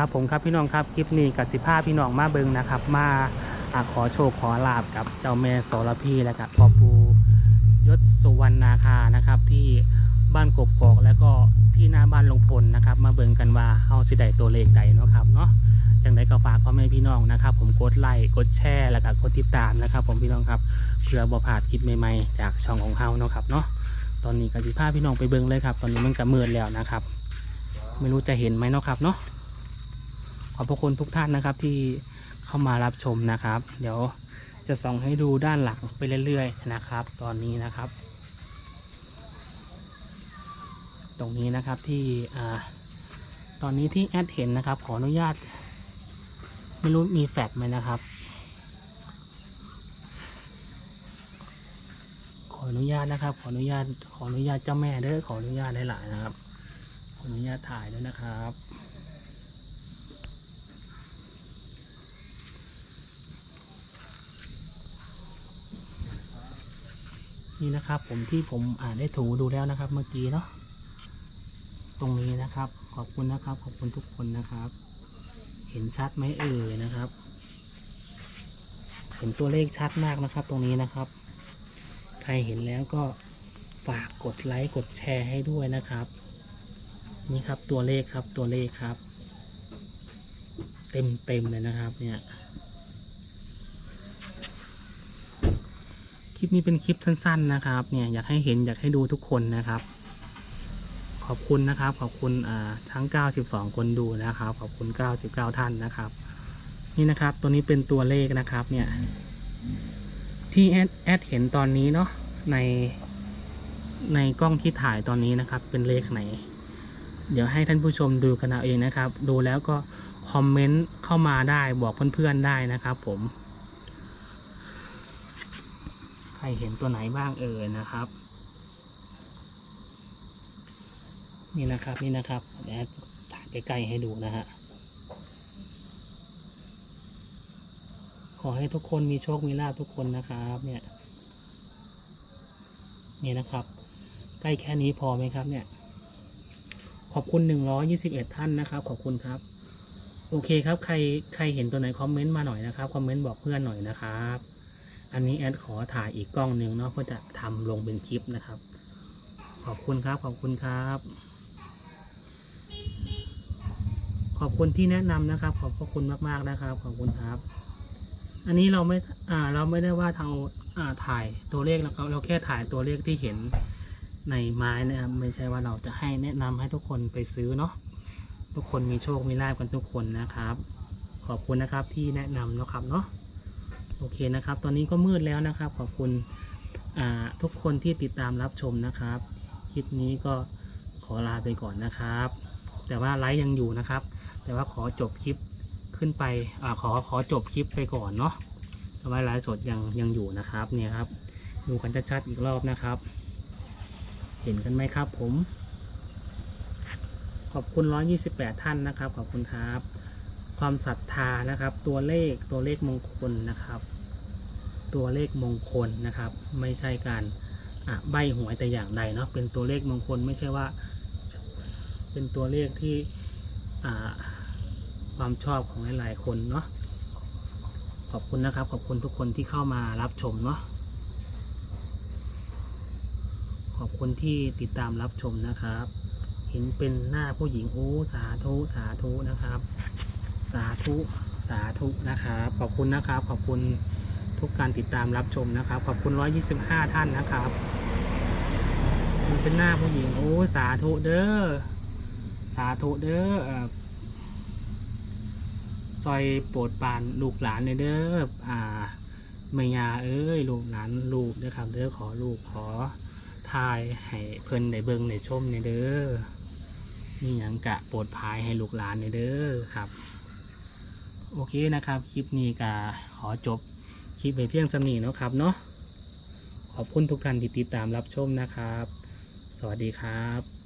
ครับผมครับพี่น้องครับคลิปนี้กับสิภาพี่น้องมาเบิงนะครับ มาอขอโชคขอลาบกับเจ้าแม่โสระพีและกับพ่อปูยศสุวรรณนาคานะครับ ที่บ้านกกอกแล้วก็ที่หน้าบ้านลงพลนะครับ มาเบิงกันว่าเฮาสิได้ตัวเลขใดเนาะครับเนาะจังไดก็ฝากพ่อแม่พี่น้องนะครับ ผมกดไลค์กดแชร์แล้วก็กดติดตามนะครับ ผมพี่น้องครับเพื่อบ่พลาดคลิปใหม่ๆจากช่องของเฮาเนาะครับเนาะตอนนี้กับสิภาพี่น้องไปเบิงเลยครับ ตอนนี้มันก็มืดแล้วนะครับ ไม่รู้จะเห็นไหมเนาะครับเนาะ อบพระคุณทุกท่านนะครับที่เข้ามารับชมนะครับ เดี๋ยวจะส่องให้ดูด้านหลังไปเรื่อยๆนะครับ ตอนนี้นะครับ ตรงนี้นะครับที่อ่าตอนนี้ที่แอดเห็นนะครับ ขออนุญาต ไม่รู้มีแฟลชไหมนะครับ ขออนุญาตนะครับ ขออนุญาตขออนุญาตเจ้าแม่เด้อขออนุญาตหลายๆนะครับขออนุญาตถ่ายด้วยนะครับ นี่นะครับ ผมที่ผมอ่านได้ถูดูแล้วนะครับ เมื่อกี้เนาะตรงนี้นะครับ ขอบคุณนะครับ ขอบคุณทุกคนนะครับ เห็นชัดไหมเอ่ยนะครับเห็นตัวเลขชัดมากนะครับ ตรงนี้นะครับ ใครเห็นแล้วก็ฝากกดไลค์กดแชร์ให้ด้วยนะครับ นี่ครับตัวเลขครับตัวเลขครับ เต็มเต็มเลยนะครับ เนี่ย คลิปนี้เป็นคลิปสั้น ๆนะครับ เนี่ยอยากให้เห็นอยากให้ดูทุกคนนะครับ ขอบคุณนะครับ ขอบคุณทั้ง 92 คนดูนะครับ ขอบคุณ 99 ท่านนะครับ นี่นะครับ ตัวนี้เป็นตัวเลขนะครับ เนี่ย ที่แอดแอดเห็นตอนนี้เนาะในในกล้องที่ถ่ายตอนนี้นะครับ เป็นเลขไหน เดี๋ยวให้ท่านผู้ชมดูกันเอาเองนะครับ ดูแล้วก็คอมเมนต์เข้ามาได้บอกเพื่อนๆได้นะครับ ผม ใครเห็นตัวไหนบ้างเอ่ยนะครับ นี่นะครับนี่นะครับเดี๋ยวถ่ายใกล้ๆให้ดูนะฮะขอให้ทุกคนมีโชคมีลาภทุกคนนะครับ เนี่ยนี่นะครับ ใกล้แค่นี้พอไหมครับ เนี่ย ขอบคุณหนึ่งร้อยี่สิบเอ็ดท่านนะครับ ขอบคุณครับ โอเคครับ ใครใครเห็นตัวไหนคอมเมนต์มาหน่อยนะครับ คอมเมนต์บอกเพื่อนหน่อยนะครับ อันนี้แอดขอถ่ายอีกกล้องหนึ่งเนาะเพื่อจะทำลงเป็นคลิปนะครับ ขอบคุณครับ ขอบคุณครับ ขอบคุณที่แนะนำนะครับ ขอบพระคุณมากๆนะครับ ขอบคุณครับ อันนี้เราไม่อ่าเราไม่ได้ว่าทางอ่าถ่ายตัวเลขแล้วเราแค่ถ่ายตัวเลขที่เห็นในไม้นะครับไม่ใช่ว่าเราจะให้แนะนำให้ทุกคนไปซื้อเนาะทุกคนมีโชคมีลาภกันทุกคนนะครับ ขอบคุณนะครับที่แนะนำนะครับเนาะ โอเคนะครับ ตอนนี้ก็มืดแล้วนะครับ ขอบคุณทุกคนที่ติดตามรับชมนะครับ คลิปนี้ก็ขอลาไปก่อนนะครับ แต่ว่าไลฟ์ยังอยู่นะครับ แต่ว่าขอจบคลิปขึ้นไปอขอขอจบคลิปไปก่อนเนาะแต่ว่าไลฟ์สดยังยังอยู่นะครับเนี่ยครับ ดูกันชัดๆอีกรอบนะครับ เห็นกันไหมครับผม ขอบคุณ 128 ท่านนะครับ ขอบคุณครับ ความศรัทธานะครับ ตัวเลขตัวเลขมงคลนะครับ ตัวเลขมงคลนะครับ ไม่ใช่การอะใบหวยแต่อย่างใดเนาะเป็นตัวเลขมงคลไม่ใช่ว่า เป็นตัวเลขที่ความชอบของหลายๆคนเนาะขอบคุณนะครับ ขอบคุณทุกคนที่เข้ามารับชมเนาะขอบคุณที่ติดตามรับชมนะครับ เห็นเป็นหน้าผู้หญิงโอ้สาธุสาธุนะครับ สาธุสาธุนะครับขอบคุณนะครับ ขอบคุณทุกการติดตามรับชมนะครับ ขอบคุณ 125 ท่านนะครับ มันเป็นหน้าผู้หญิงโอ้สาธุเด้อสาธุเด้อซอยโปรดปานลูกหลานเด้ออ่าเมียเอ้ยลูกหลานลูกเด้อครับเด้อขอลูกขอทายให้เพิ่นได้เบิ่งได้ชมในเด้อนี่ยังกะโปรดภายให้ลูกหลานในเด้อครับ โอเคนะครับ คลิปนี้ก็ขอจบคลิปไปเพียงสำนีเนาะครับเนาะขอบคุณทุกท่านที่ติดตามรับชมนะครับ สวัสดีครับ